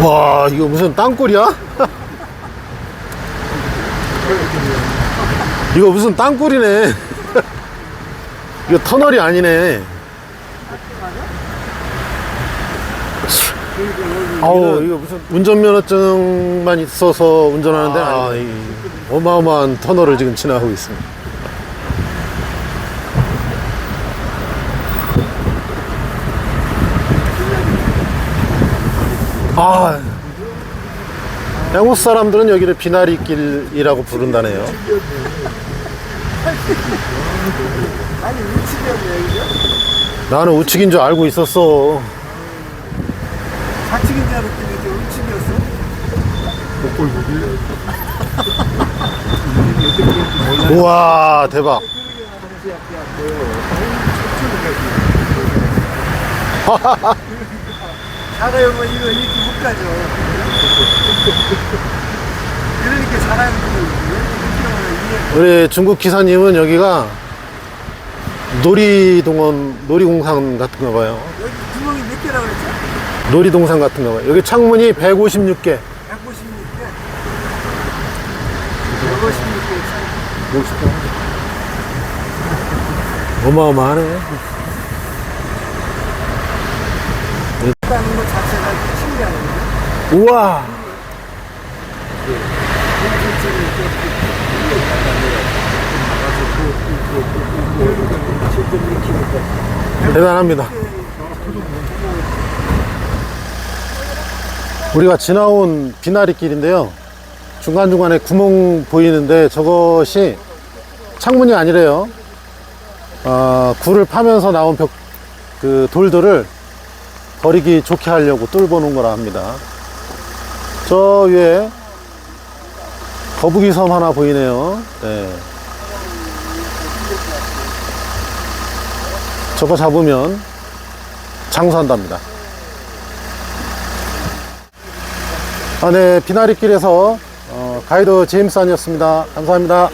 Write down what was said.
와 이거 무슨 땅굴이야? 이거 무슨 땅굴이네. 이거 터널이 아니네. 아우 이거 무슨 운전면허증만 있어서 운전하는데? 아, 이 어마어마한 터널을 지금 지나가고 있습니다 아 양호 사람들은 여기를 비나리길이라고 부른다네요. 아니 우측이었네? 나는 우측인 줄 알고 있었어. 좌측인 줄 알았더니 우측이었어? 우와 대박. 잘하면 이거 이렇게 못 가죠 그러니까 분이 우리 중국 기사님은 여기가 놀이동원 놀이공산 같은가 봐요. 여기 구멍이 몇 개라고 그랬죠? 놀이동산 같은가 봐요. 여기 창문이 156개. 156개 156개 어마어마하네. 있다는 것 자체가 신기하네요 우와. 대단합니다. 우리가 지나온 비나리 길인데요. 중간중간에 구멍 보이는데 저것이 창문이 아니래요. 아, 굴을 파면서 나온 벽, 그 돌들을 버리기 좋게 하려고 뚫어 놓은 거라 합니다. 저 위에 거북이 섬 하나 보이네요. 네. 저거 잡으면 장수한답니다. 아, 네. 비나리길에서 어, 가이드 제임스 안이었습니다. 감사합니다.